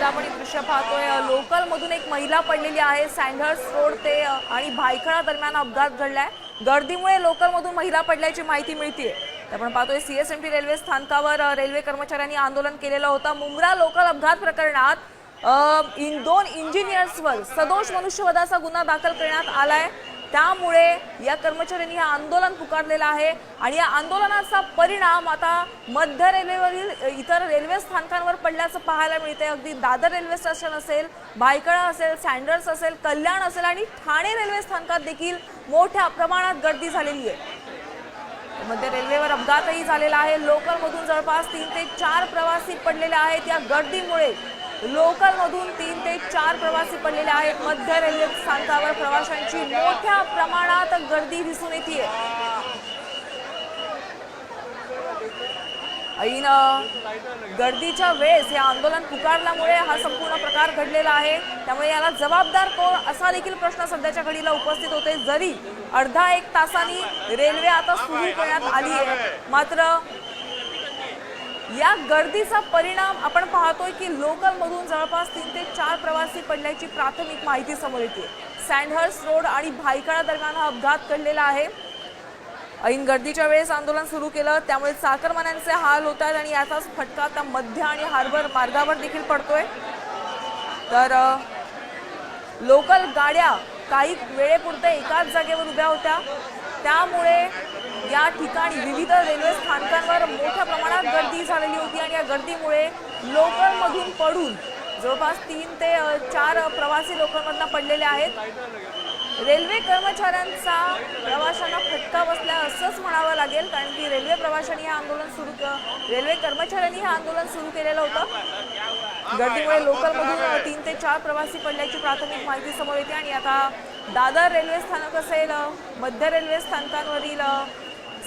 सध्या आपण दृश्य पाहतोय. लोकल मधून एक महिला पडलेली आहे. सँडर्स रोड ते आणि भायखळा दरम्यान अपघात घडलाय. गर्दीमुळे लोकल मधून महिला पडल्याची माहिती मिळतीये. तर आपण पाहतोय सीएसएमटी रेल्वे स्थानकावर रेल्वे कर्मचाऱ्यांनी आंदोलन केलेलं होतं. मुंब्रा लोकल अपघात प्रकरणात इन दोन इंजिनियर्सवर सदोष मनुष्यवधाचा गुन्हा दाखल करण्यात आलाय. त्यामुळे या कर्मचाऱ्यांनी हे आंदोलन पुकारलेलं आहे आणि या आंदोलनाचा परिणाम आता मध्य रेल्वेवरील इतर रेल्वे स्थानकांवर पडल्याचं पाहायला मिळते अगदी दादर रेल्वे स्टेशन असेल भायखळा असेल सँडर्स असेल कल्याण असेल आणि ठाणे रेल्वे स्थानकात देखील मोठ्या प्रमाणात गर्दी झालेली आहे. मध्य रेल्वेवर अपघातही झालेला आहे. लोकलमधून जवळपास तीन ते चार प्रवासी पडलेले आहेत. या गर्दीमुळे लोकलमधून तीन ते चार प्रवासी पडलेले आहेत. मध्य रेल्वे स्थानकावर प्रवाशांची मोठ्या प्रमाणात गर्दी दिसून येते ऐन गर्दीच्या वेळेस हे आंदोलन पुकारल्यामुळे हा संपूर्ण प्रकार घडलेला आहे. त्यामुळे याला जबाबदार कोण असा देखील प्रश्न सध्याच्या घडीला उपस्थित होते जरी अर्धा एक तासानी रेल्वे आता सुरू करण्यात आली आहे. मात्र या गर्दीचा परिणाम आपण पाहतोय की लोकलमधून जवळपास तीन ते चार प्रवासी पडल्याची प्राथमिक माहिती समोर येते. सँडहर्स रोड आणि भायखळा दरम्यान हा अपघात घडलेला आहे. ऐन गर्दीच्या वेळेस आंदोलन सुरू केलं त्यामुळे चाकरमान्यांचे हाल होत आहेत आणि याचाच फटका आता मध्य आणि हार्बर मार्गावर देखील पडतोय. तर लोकल गाड्या काही वेळेपुरते एकाच जागेवर उभ्या होत्या. त्यामुळे या ठिकाणी विविध रेल्वे स्थानकांवर मोठ्या प्रमाणात गर्दी झालेली होती आणि या गर्दीमुळे लोकलमधून पडून जवळपास तीन ते चार प्रवासी लोकलमधनं पडलेले आहेत. रेल्वे कर्मचाऱ्यांचा प्रवाशांना फटका बसला असंच म्हणावं लागेल कारण की रेल्वे प्रवाशांनी हे आंदोलन सुरू रेल्वे कर्मचाऱ्यांनी हे आंदोलन सुरू केलेलं होतं. गर्दीमुळे लोकलमधून तीन ते चार प्रवासी पडल्याची प्राथमिक माहिती समोर येते. आणि आता दादर रेल्वे स्थानक असेल मध्य रेल्वे स्थानकांवरील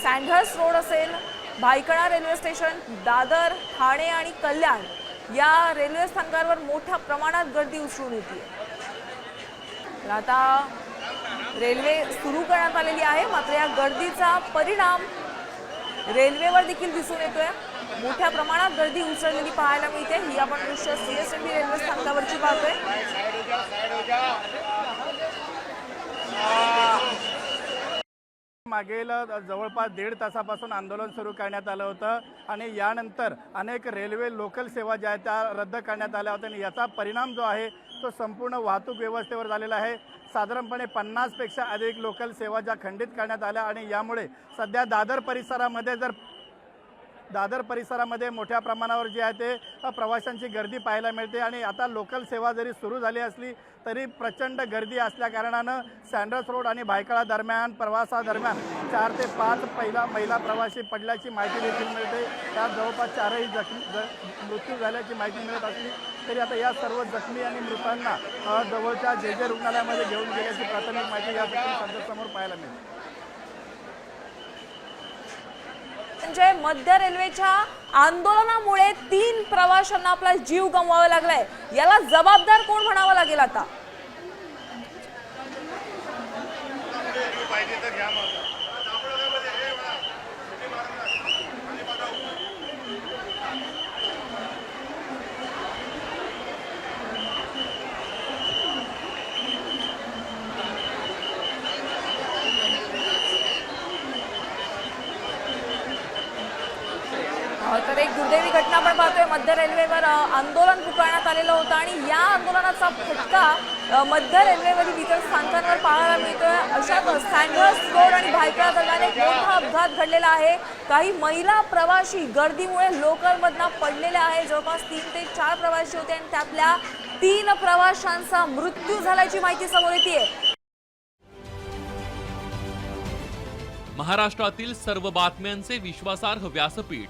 सँडहर्स रोड असेल भायखळा रेल्वे स्टेशन दादर ठाणे आणि कल्याण या रेल्वे स्थानकावर मोठ्या प्रमाणात गर्दी उसळून येते. आता रेल्वे सुरू करण्यात आलेली आहे मात्र या गर्दीचा परिणाम रेल्वेवर देखील दिसून येतोय. मोठ्या प्रमाणात गर्दी उसळलेली पाहायला मिळते. ही आपण दृश्य सीएसएमबी रेल्वे स्थानकावरची पाहतोय. मागील जवळपास दीड तासापासून आंदोलन सुरू करण्यात आलं होतं आणि यानंतर अनेक रेल्वे लोकल सेवा ज्या आहेत त्या रद्द करण्यात आल्या होत्या आणि याचा परिणाम जो आहे तो संपूर्ण वाहतूक व्यवस्थेवर झालेला आहे. साधारणपणे पन्नासपेक्षा अधिक लोकल सेवा ज्या खंडित करण्यात आल्या आणि यामुळे सध्या दादर परिसरामध्ये जर दादर परिसरामध्ये मोठ्या प्रमाणावर जे आहे ते प्रवाशांची गर्दी पाहायला मिळते आणि आता लोकल सेवा जरी सुरू झाली असली तरी प्रचंड गर्दी असल्याकारणानं सँडर्स रोड आणि भायखळा दरम्यान प्रवासादरम्यान चार ते पाच पहिला महिला प्रवासी पडल्याची माहिती देखील मिळते. त्यात जवळपास चारही जखमी ज- मृत्यू झाल्याची माहिती मिळत असली तरी आता या सर्व जखमी आणि मृतांना जवळच्या जे जे रुग्णालयामध्ये घेऊन गेल्याची प्राथमिक माहिती या ठिकाणी समोर पाहायला मिळते. म्हणजे मध्य रेल्वेच्या आंदोलनामुळे तीन प्रवाशांना आपला जीव गमवावा लागलाय. याला जबाबदार कोण म्हणावा लागेल आता? तर एक दुर्दैवी घटना आपण पाहतोय मध्य रेल्वेवर आंदोलन पुकारण्यात आलेलं होतं आणि या आंदोलनाचा फटका मध्य रेल्वेवरील इतर स्थानकांवर पाहायला मिळतोय. अशात सँडर्स रोड आणि भायखळा दरम्यान एक मोठा अपघात घडलेला आहे. काही महिला प्रवाशी गर्दीमुळे लोकलमधनं पडलेल्या आहे. जवळपास तीन ते चार प्रवासी होते आणि त्यातल्या तीन प्रवाशांचा मृत्यू झाल्याची माहिती समोर येते महाराष्ट्रातील सर्व बातम्यांचे विश्वासार्ह व्यासपीठ.